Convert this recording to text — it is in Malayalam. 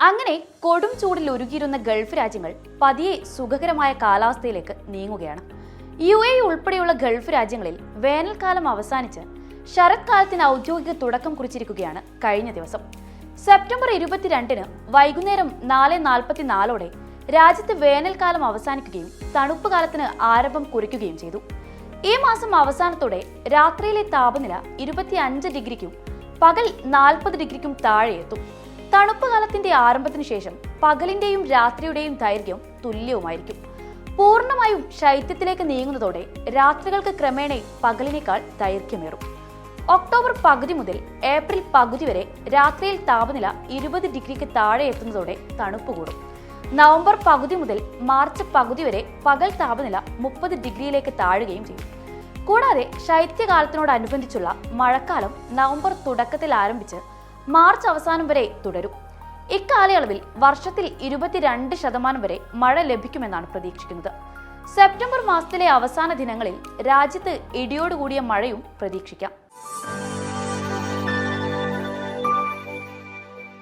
അങ്ങനെ കൊടും ചൂടിൽ ഒരുകിയിരുന്ന ഗൾഫ് രാജ്യങ്ങൾ പതിയെ സുഖകരമായ കാലാവസ്ഥയിലേക്ക് നീങ്ങുകയാണ്. യു എ ഉൾപ്പെടെയുള്ള ഗൾഫ് രാജ്യങ്ങളിൽ വേനൽക്കാലം അവസാനിച്ച് ശരത്കാലത്തിന് ഔദ്യോഗിക തുടക്കം കുറിച്ചിരിക്കുകയാണ് കഴിഞ്ഞ ദിവസം. സെപ്റ്റംബർ ഇരുപത്തിരണ്ടിന് വൈകുന്നേരം നാല് നാൽപ്പത്തിനാലോടെ രാജ്യത്ത് വേനൽക്കാലം അവസാനിക്കുകയും തണുപ്പ് കാലത്തിന് ആരംഭം കുറിക്കുകയും ചെയ്തു. ഈ മാസം അവസാനത്തോടെ രാത്രിയിലെ താപനില ഇരുപത്തിയഞ്ച് ഡിഗ്രിക്കും പകൽ നാൽപ്പത് ഡിഗ്രിക്കും താഴെ എത്തും തണുപ്പ് കാലത്തിന്റെ ആരംഭത്തിന് ശേഷം പകലിന്റെയും രാത്രിയുടെയും ദൈർഘ്യം തുല്യവുമായിരിക്കും. പൂർണമായും ശൈത്യത്തിലേക്ക് നീങ്ങുന്നതോടെ രാത്രികൾക്ക് ക്രമേണ പകലിനേക്കാൾ ദൈർഘ്യമേറും. ഒക്ടോബർ പകുതി മുതൽ ഏപ്രിൽ പകുതി വരെ രാത്രിയിൽ താപനില ഇരുപത് ഡിഗ്രിക്ക് താഴെ എത്തുന്നതോടെ തണുപ്പ് കൂടും. നവംബർ പകുതി മുതൽ മാർച്ച് പകുതി വരെ പകൽ താപനില മുപ്പത് ഡിഗ്രിയിലേക്ക് താഴുകയും ചെയ്യും. കൂടാതെ ശൈത്യകാലത്തിനോടനുബന്ധിച്ചുള്ള മഴക്കാലം നവംബർ തുടക്കത്തിൽ ആരംഭിച്ച് മാർച്ച് അവസാനം വരെ തുടരും. ഇക്കാലയളവിൽ വർഷത്തിൽ ഇരുപത്തിരണ്ട് ശതമാനം വരെ മഴ ലഭിക്കുമെന്നാണ് പ്രതീക്ഷിക്കുന്നത്. സെപ്റ്റംബർ മാസത്തിലെ അവസാന ദിനങ്ങളിൽ രാജ്യത്ത് ഇടിയോടുകൂടിയ മഴയും പ്രതീക്ഷിക്കാം.